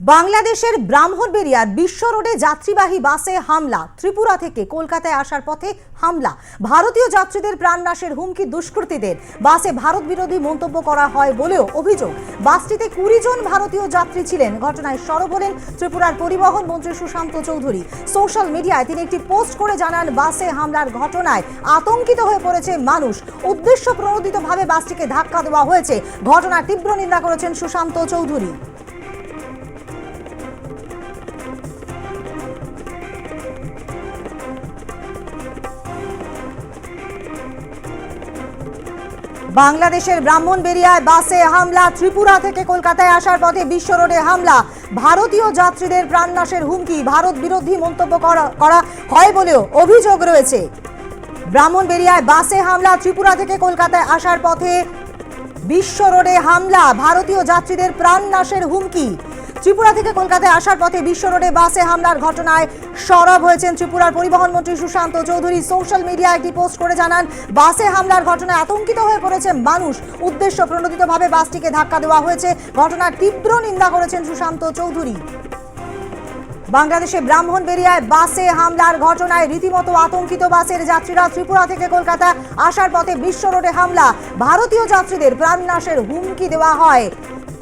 বাংলাদেশের ব্রাহ্মণবেরিয়ার বিশ্ব রোডে যাত্রীবাহী বাসে হামলা। ত্রিপুরা থেকে কলকাতায় আসার পথে হামলা। ভারতীয় যাত্রীদের প্রাণনাশের হুমকি দুষ্কৃতীদের। বাসে ভারত বিরোধী মন্তব্য করা হয় বলেও অভিযোগ। বাসটিতে কুড়ি জন ভারতীয় যাত্রী ছিলেন। ঘটনায় সরব হলেন ত্রিপুরার পরিবহন মন্ত্রী সুশান্ত চৌধুরী। সোশ্যাল মিডিয়ায় তিনি একটি পোস্ট করে জানান, বাসে হামলার ঘটনায় আতঙ্কিত হয়ে পড়েছে মানুষ। উদ্দেশ্য প্রণোদিতভাবে বাসটিকে ধাক্কা দেওয়া হয়েছে। ঘটনার তীব্র নিন্দা করেছেন সুশান্ত চৌধুরী। বাংলাদেশের ব্রাহ্মণ বেরিয়ায় বাসে হামলা, ত্রিপুরা থেকে কলকাতায় আসার পথে বিশ্ব রোডে হামলা। ভারতীয় যাত্রীদের প্রাণনাশের হুমকি, ভারত বিরোধী মন্তব্য করা হয় বলেও অভিযোগ রয়েছে। ব্রাহ্মণ ব্রাহ্মণবেরিয়ায় বাসে হামলা, ত্রিপুরা থেকে কলকাতায় আসার পথে বিশ্ব রোডে হামলা, ভারতীয় যাত্রীদের প্রাণনাশের হুমকি। ত্রিপুরা থেকে কলকাতায় আসার পথে বিশ্ব রোডে বাসে হামলার ঘটনায় সরব হয়েছেন ত্রিপুরার পরিবহন মন্ত্রী সুশান্ত চৌধুরী। সোশ্যাল মিডিয়ায় একটি পোস্ট করে জানান, বাসে হামলার ঘটনায় আতঙ্কিত হয়ে পড়েছে মানুষ। উদ্দেশ্য প্রণোদিতভাবে বাসটিকে ধাক্কা দেওয়া হয়েছে। ঘটনার তীব্র নিন্দা করেছেন সুশান্ত চৌধুরী। বাংলাদেশে ব্রাহ্মণবেরিয়ায় বাসে হামলার ঘটনায় রীতিমতো আতঙ্কিত বাসের যাত্রীরা ত্রিপুরা থেকে কলকাতা আসার পথে বিশ্ব রোডে হামলা। ভারতীয় যাত্রীদের প্রাণনাশের হুমকি দেওয়া হয়।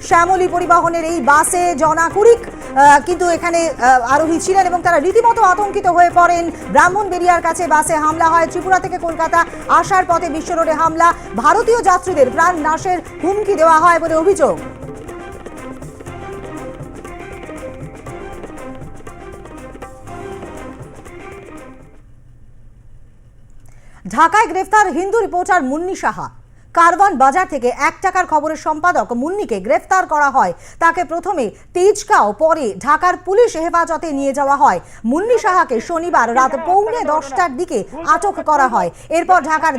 শ্যামলী পরিবহনের এই বাসে জনা কুড়িক আহ, কিন্তু এখানে আরোহী ছিলেন এবং তারা রীতিমতো আতঙ্কিত হয়ে পড়েন। ব্রাহ্মণ ব্রাহ্মণবেরিয়ার কাছে বাসে হামলা হয়। ত্রিপুরা থেকে কলকাতা আসার পথে বিশ্ব রোডে হামলা। ভারতীয় যাত্রীদের প্রাণ নাশের হুমকি দেওয়া হয় বলে অভিযোগ। ঢাকায় গ্রেফতার হিন্দু রিপোর্টার মুন্নি সাহা। কারওয়ান বাজার থেকে এক টাকার খবরের সম্পাদক মুন্নিকে গ্রেফতার করা হয়। তাকে প্রথমে তেজগাঁও, পরে ঢাকার পুলিশ হেফাজতে নিয়ে যাওয়া হয়। মুন্নি সাহাকে শনিবার রাত পৌনে দশটার দিকে আটক করা হয়। এরপর ঢাকার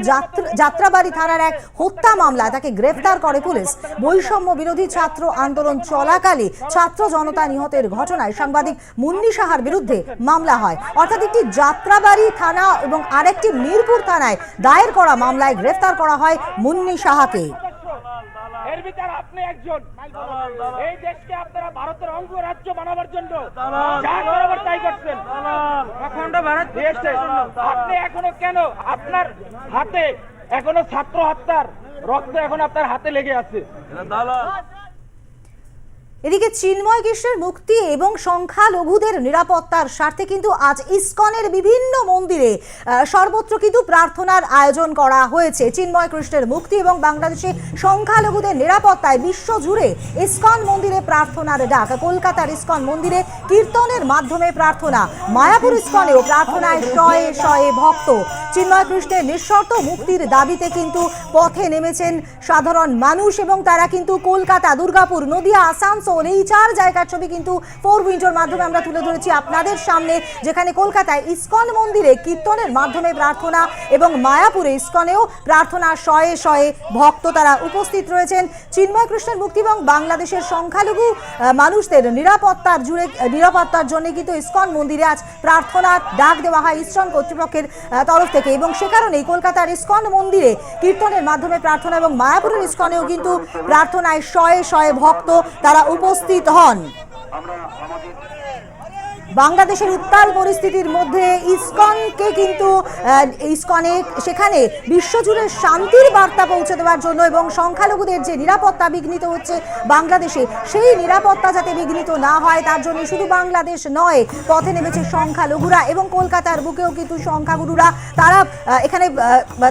যাত্রাবাড়ি থানার এক হত্যা মামলায় তাকে গ্রেফতার করে পুলিশ। বৈষম্য বিরোধী ছাত্র আন্দোলন চলাকালে ছাত্র জনতা নিহতের ঘটনায় সাংবাদিক মুন্নি সাহার বিরুদ্ধে মামলা হয়। অর্থাৎ একটি যাত্রাবাড়ি থানা এবং আরেকটি মিরপুর থানায় দায়ের করা মামলায় গ্রেফতার করা হয় মুন্নি সাহাকে। এর ভিতর আপনি একজন। এই দেশকে আপনারা ভারতের অঙ্গ রাজ্য বানাবার জন্য যা করাবার তাই করছেন। অখণ্ড ভারত দেশে আপনি এখনও কেন আপনার হাতে এখনও ছাত্র হত্যার রক্ত এখন আপনার হাতে লেগে আছে? এদিকে চিন্ময় কৃষ্ণের মুক্তি এবং সংখ্যালঘুদের নিরাপত্তার স্বার্থে কিন্তু আজ ইসকনের বিভিন্ন মন্দিরে সর্বত্র কিন্তু প্রার্থনার আয়োজন করা হয়েছে। চিন্ময় কৃষ্ণের মুক্তি এবং বাংলাদেশে সংখ্যালঘুদের নিরাপত্তায় বিশ্বজুড়ে ইসকন মন্দিরে প্রার্থনার ডাক। কলকাতার ইসকন মন্দিরে কীর্তনের মাধ্যমে প্রার্থনা, মায়াপুর ইসকনেও প্রার্থনায় শয়ে শয়ে ভক্ত। চিন্ময় কৃষ্ণের নিঃশর্ত মুক্তির দাবিতে কিন্তু পথে নেমেছেন সাধারণ মানুষ এবং তারা কিন্তু কলকাতা, দুর্গাপুর, নদিয়া, আসানসোল, এই চার জায়গার ছবি কিন্তু ফোর উইন্ডোর মাধ্যমে আমরা তুলে ধরেছি আপনাদের সামনে, যেখানে কলকাতায় ইস্কন মন্দিরে কীর্তনের মাধ্যমে প্রার্থনা এবং মায়াপুরে ইস্কনেও প্রার্থনা শয়ে শয়ে ভক্ত তারা উপস্থিত রয়েছেন। চিন্ময় কৃষ্ণের মুক্তি এবং বাংলাদেশের সংখ্যালঘু মানুষদের নিরাপত্তার জুড়ে, নিরাপত্তার জন্য কিন্তু ইস্কন মন্দিরে আজ প্রার্থনার ডাক দেওয়া হয় ইস্কন কর্তৃপক্ষের তরফ থেকে। এবং সে কারণেই কলকাতার ইস্কন মন্দিরে কীর্তনের মাধ্যমে প্রার্থনা এবং মায়াপুরের ইস্কনেও কিন্তু প্রার্থনায় শয়ে শয়ে ভক্ত তারা উপস্থিত হন। বাংলাদেশের উত্তাল পরিস্থিতির মধ্যে ইসকনকে কিন্তু ইসকনে সেখানে বিশ্বজুড়ে শান্তির বার্তা পৌঁছে দেওয়ার জন্য এবং সংখ্যালঘুদের যে নিরাপত্তা বিঘ্নিত হচ্ছে বাংলাদেশে, সেই নিরাপত্তা যাতে বিঘ্নিত না হয়, তার জন্য শুধু বাংলাদেশ নয়, পথে নেমেছে সংখ্যালঘুরা এবং কলকাতার বুকেও কিন্তু সংখ্যাগুরুরা, তারা এখানে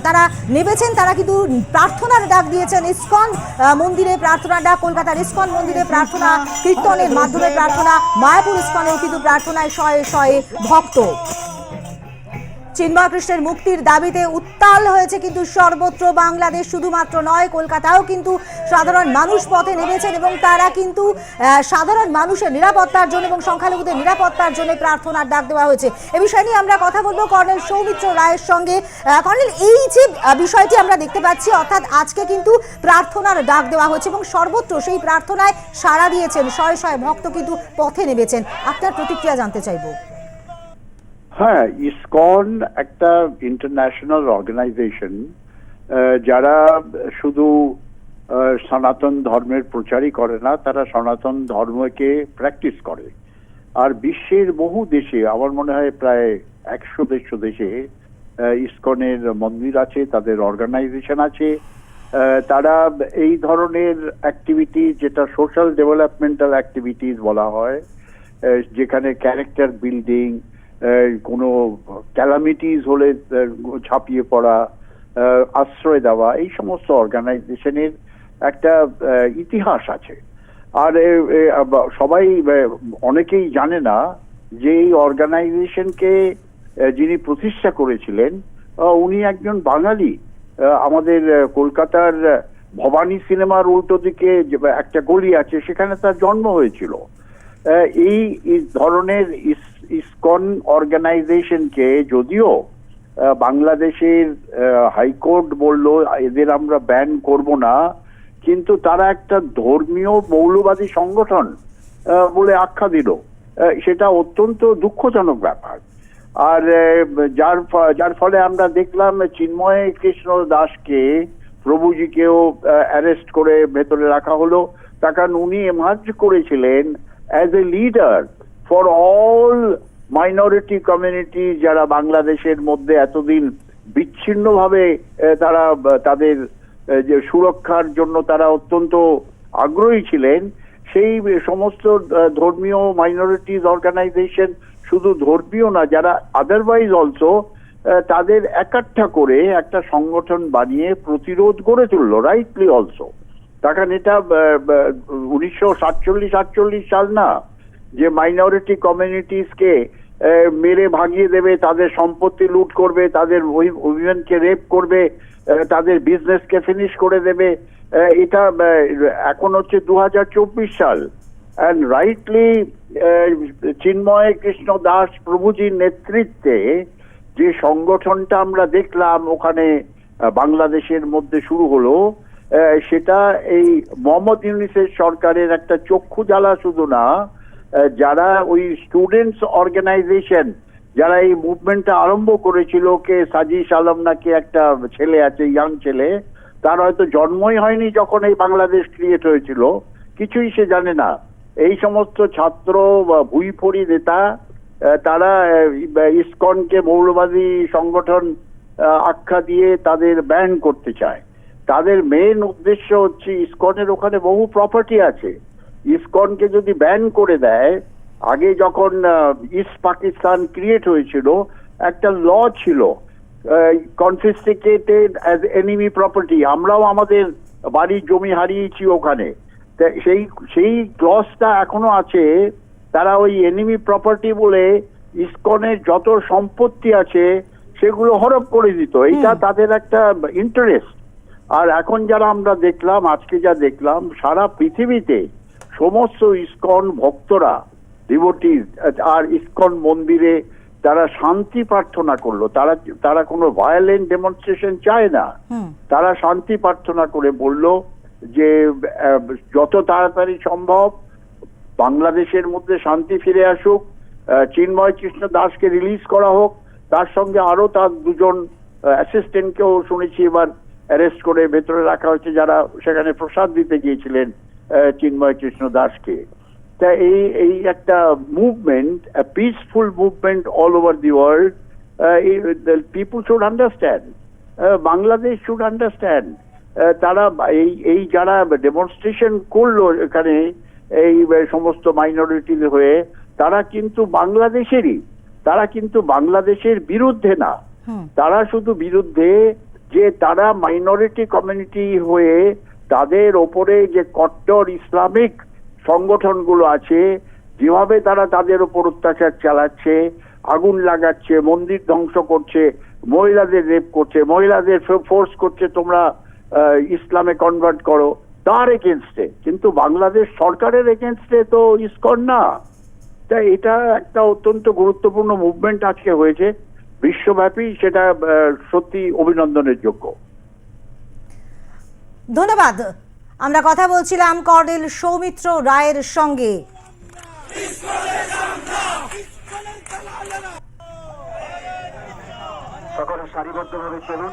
তারা নেমেছেন, তারা কিন্তু প্রার্থনার ডাক দিয়েছেন ইসকন মন্দিরে প্রার্থনা ডাক, কলকাতার ইসকন মন্দিরে প্রার্থনা, কীর্তনের মাধ্যমে প্রার্থনা, মায়াপুর ইসকনেও কিন্তু প্রার্থনায় শয়ে শয়ে ভক্ত। চিন্ময় কৃষ্ণের মুক্তির দাবিতে উত্তাল হয়েছে কিন্তু সর্বত্র বাংলাদেশ শুধুমাত্র নয়, কলকাতাও কিন্তু সাধারণ মানুষ পথে নেমেছেন এবং তারা কিন্তু সাধারণ মানুষের নিরাপত্তার জন্য এবং সংখ্যালঘুদের নিরাপত্তার জন্য প্রার্থনার ডাক দেওয়া হয়েছে। এ বিষয় নিয়ে আমরা কথা বলব কর্নেল সৌমিত্র রায়ের সঙ্গে। কর্নেল, এই যে বিষয়টি আমরা দেখতে পাচ্ছি, অর্থাৎ আজকে কিন্তু প্রার্থনার ডাক দেওয়া হয়েছে এবং সর্বত্র সেই প্রার্থনায় সাড়া দিয়েছেন, শয়ে শয়ে ভক্ত কিন্তু পথে নেমেছেন। আপনার প্রতিক্রিয়া জানতে চাইব। হ্যাঁ ইসকন একটা ইন্টারন্যাশনাল অর্গানাইজেশন যারা শুধু সনাতন ধর্মের প্রচারই করে না, তারা সনাতন ধর্মকে প্র্যাকটিস করে। আর বিশ্বের বহু দেশে, আমার মনে হয় প্রায় একশো দেড়শো দেশে ইসকনের মন্দির আছে, তাদের অর্গানাইজেশন আছে। তারা এই ধরনের অ্যাক্টিভিটি যেটা সোশ্যাল ডেভেলপমেন্টাল অ্যাক্টিভিটিস বলা হয় যেখানে ক্যারেক্টার বিল্ডিং কোনো ক্যালামিটিস হলে ছাপিয়ে পড়া আশ্রয় দেওয়া, এই সমস্ত অর্গানাইজেশনের একটা ইতিহাস আছে। আর সবাই অনেকেই জানে না যে এই অর্গানাইজেশনকে যিনি প্রতিষ্ঠা করেছিলেন উনি একজন বাঙালি। আমাদের কলকাতার ভবানী সিনেমার উল্টো দিকে একটা গলি আছে, সেখানে তার জন্ম হয়েছিল। এই ধরনের ইসকন অর্গানাইজেশনকে যদিও বাংলাদেশের হাইকোর্ট বলল, এদের আমরা ব্যান করব না, কিন্তু তারা একটা ধর্মীয় মৌলবাদী সংগঠন বলে আখ্যা দিল। সেটা অত্যন্ত দুঃখজনক ব্যাপার। আর যার যার ফলে আমরা দেখলাম চিন্ময় কৃষ্ণ দাসকে প্রভুজিকেও অ্যারেস্ট করে ভেতরে রাখা হলো। কারণ উনি এমার্জ করেছিলেন as a leader for all minority community যারা বাংলাদেশের মধ্যে এতদিন বিচ্ছিন্নভাবে তারা তাদের যে সুরক্ষার জন্য তারা অত্যন্ত আগ্রহী ছিলেন, সেই সমস্ত ধর্মীয় মাইনরিটিজ অর্গানাইজেশন শুধু ধর্মীয় না, যারা আদারওয়াইজ অলসো তাদের একাঠা করে একটা সংগঠন বানিয়ে প্রতিরোধ গড়ে তুললো রাইটলি অলসো তখন এটা উনিশশো সাতচল্লিশ আটচল্লিশ সাল না যে মাইনরিটি কমিউনিটিসকে মেরে ভাগিয়ে দেবে, তাদের সম্পত্তি লুট করবে, তাদের উইমেনকে রেপ করবে তাদের বিজনেসকে ফিনিশ করে দেবে এটা এখন হচ্ছে দু হাজার চব্বিশ সাল। অ্যান্ড রাইটলি চিন্ময় কৃষ্ণ দাস প্রভুজির নেতৃত্বে যে সংগঠনটা আমরা দেখলাম ওখানে বাংলাদেশের মধ্যে শুরু হলো সেটা এই মোহাম্মদ ইউনিসের সরকারের একটা চক্ষু জ্বালা শুধু না যারা ওই স্টুডেন্টস অর্গানাইজেশন যারা এই মুভমেন্টটা আরম্ভ করেছিল, কে সাজিস আলম নাকি একটা ছেলে আছে ইয়াং ছেলে, তার হয়তো জন্মই হয়নি যখন এই বাংলাদেশ ক্রিয়েট হয়েছিল। কিছুই সে জানে না। এই সমস্ত ছাত্র বা ভুইফড়ি নেতা তারা ইসকনকে মৌলবাদী সংগঠন আখ্যা দিয়ে তাদের ব্যান করতে চায়। তাদের মেন উদ্দেশ্য হচ্ছে ইসকনের ওখানে বহু প্রপার্টি আছে। ইসকনকে যদি ব্যান করে দেয় আগে যখন ইস্ট পাকিস্তান ক্রিয়েট হয়েছিল একটা ল ছিল কনফিস্টিকেটেড অ্যাজ এনিমি প্রপার্টি আমরাও আমাদের বাড়ির জমি হারিয়েছি ওখানে। সেই সেই ক্লসটা এখনও আছে তারা ওই এনিমি প্রপার্টি বলে ইসকনের যত সম্পত্তি আছে সেগুলো হরপ করে দিত। এটা তাদের একটা ইন্টারেস্ট আর এখন যারা আমরা দেখলাম আজকে যা দেখলাম সারা পৃথিবীতে সমস্ত ইস্কন ভক্তরা ডিভোটিস আর ইস্কন মন্দিরে তারা শান্তি প্রার্থনা করল। তারা তারা কোনো ভায়োলেন্ট ডেমনস্ট্রেশন চায় না। তারা শান্তি প্রার্থনা করে বলল যে যত তাড়াতাড়ি সম্ভব বাংলাদেশের মধ্যে শান্তি ফিরে আসুক চিন্ময় কৃষ্ণ দাসকে রিলিজ করা হোক। তার সঙ্গে আরও তার দুজন অ্যাসিস্ট্যান্টকেও শুনেছি এবার অ্যারেস্ট করে ভেতরে রাখা হয়েছে যারা সেখানে প্রসাদ দিতে গিয়েছিলেন। চিন্ময় কৃষ্ণ দাসকে। তা এই এই একটা movement peaceful movement all over the world people should understand Bangladesh should understand তারা এই এই যারা ডেমনস্ট্রেশন করল এখানে এই সমস্ত মাইনরিটি হয়ে তারা কিন্তু বাংলাদেশেরই তারা কিন্তু বাংলাদেশের বিরুদ্ধে না। তারা শুধু বিরুদ্ধে যে তারা মাইনরিটি কমিউনিটি হয়ে তাদের ওপরে যে কট্টর ইসলামিক সংগঠনগুলো আছে, যেভাবে তারা তাদের ওপর অত্যাচার চালাচ্ছে, আগুন লাগাচ্ছে, মন্দির ধ্বংস করছে, মহিলাদের রেপ করছে, মহিলাদের ফোর্স করছে তোমরা ইসলামে কনভার্ট করো, তার এগেনস্টে কিন্তু বাংলাদেশ সরকারের এগেনস্টে তো ইসকন না। তা এটা একটা অত্যন্ত গুরুত্বপূর্ণ মুভমেন্ট আজকে হয়েছে। বিশ্বব্যাপী সেটা সত্যি অভিনন্দনের যোগ্য। ধন্যবাদ। আমরা কথা বলছিলাম কর্নেল সৌমিত্র রায়ের সঙ্গে। সকলে সারিবদ্ধভাবে চলুন।